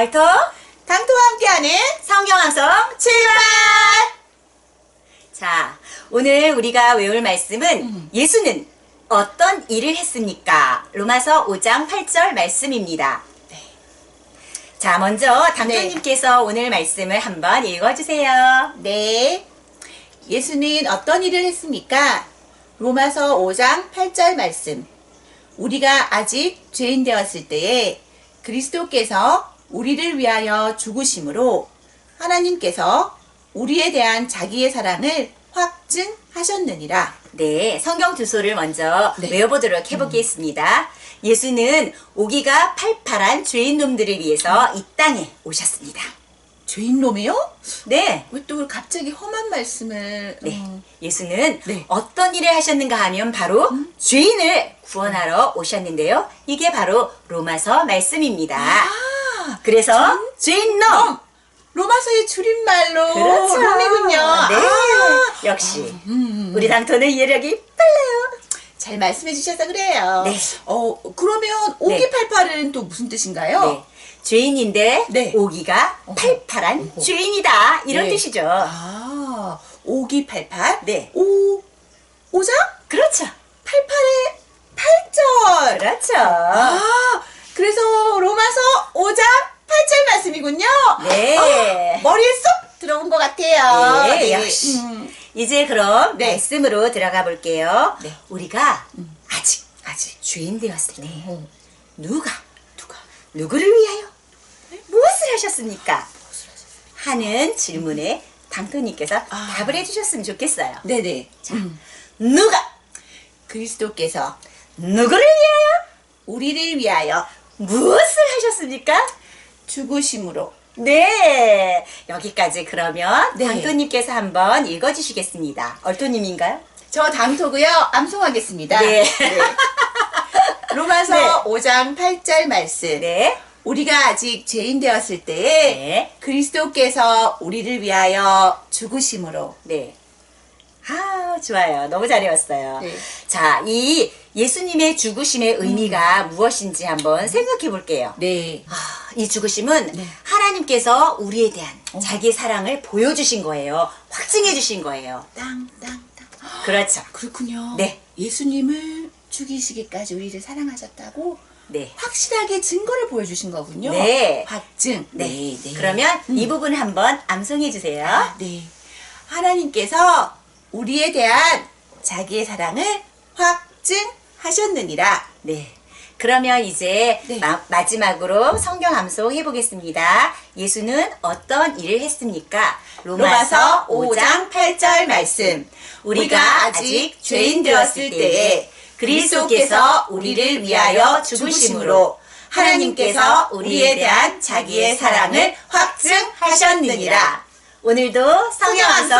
얼토 당토와 함께하는 성경함성 출발! 자, 오늘 우리가 외울 말씀은 음. 예수는 어떤 일을 했습니까? 로마서 5장 8절 말씀입니다. 네. 자, 먼저 당토님께서 오늘 말씀을 한번 읽어주세요. 네. 예수는 어떤 일을 했습니까? 로마서 5장 8절 말씀. 우리가 아직 죄인 되었을 때에 그리스도께서 우리를 위하여 죽으심으로 하나님께서 우리에 대한 자기의 사랑을 확증하셨느니라. 네, 성경 주소를 먼저 네. 외워보도록 해보겠습니다. 예수는 오기가 팔팔한 죄인놈들을 위해서 이 땅에 오셨습니다. 죄인놈이요? 네, 왜 또 갑자기 험한 말씀을? 네. 음, 예수는 네. 어떤 일을 하셨는가 하면 바로 죄인을 구원하러 오셨는데요. 이게 바로 로마서 말씀입니다. 아, 그래서 죄인놈! 로마서의 줄임말로 그렇죠. 롬이군요. 네. 아, 역시 음, 음. 우리 당토는 이해력이 빨라요. 잘 말씀해 주셔서 그래요. 네. 어, 그러면 오기팔팔은 또 무슨 뜻인가요? 네. 죄인인데 네. 오기가 팔팔한 죄인이다 이런 네. 뜻이죠. 아, 오기팔팔. 네. 오, 오장? 그렇죠. 팔팔의 팔절. 그렇죠. 아, 그래서 로마서 5장 8절 말씀이군요. 네. 아, 머리에 쏙 들어온 것 같아요. 네, 역시. 음, 이제 그럼 네. 말씀으로 들어가 볼게요. 네. 우리가 아직 아직 주인 되었을 때 어, 누가 누가? 누구를 위하여 무엇을 하셨습니까? 하는 질문에 당토님께서 아. 답을 해주셨으면 좋겠어요. 네네. 음, 누가 그리스도께서 누구를 위하여 우리를 위하여 무엇을 하셨습니까? 죽으심으로 네 여기까지 그러면 네. 당토님께서 한번 읽어주시겠습니다. 얼토님인가요? 저 당토고요. 암송하겠습니다. 네. 로마서 네. 5장 8절 말씀. 네. 우리가 아직 죄인 되었을 때에 네. 그리스도께서 우리를 위하여 죽으심으로 네. 아, 좋아요. 너무 잘 외웠어요. 네. 자, 이 예수님의 죽으심의 의미가 무엇인지 한번 생각해 볼게요. 네. 아, 이 죽으심은 네. 하나님께서 우리에 대한 어. 자기의 사랑을 보여주신 거예요. 확증해 주신 거예요. 땅 땅 땅. 그렇죠. 그렇군요. 네. 예수님을 죽이시기까지 우리를 사랑하셨다고 네. 확실하게 증거를 보여주신 거군요. 네. 확증. 네. 그러면 이 부분 한번 암송해 주세요. 아, 네. 하나님께서 우리에 대한 자기의 사랑을 확증하셨느니라. 네. 그러면 이제 네. 마, 마지막으로 성경 암송 해보겠습니다. 예수는 어떤 일을 했습니까? 로마서 5장 8절 말씀. 우리가 아직 죄인 되었을 때에 그리스도께서 우리를 위하여 죽으심으로 하나님께서 우리에 대한 자기의 사랑을 확증하셨느니라. 오늘도 성경 암송!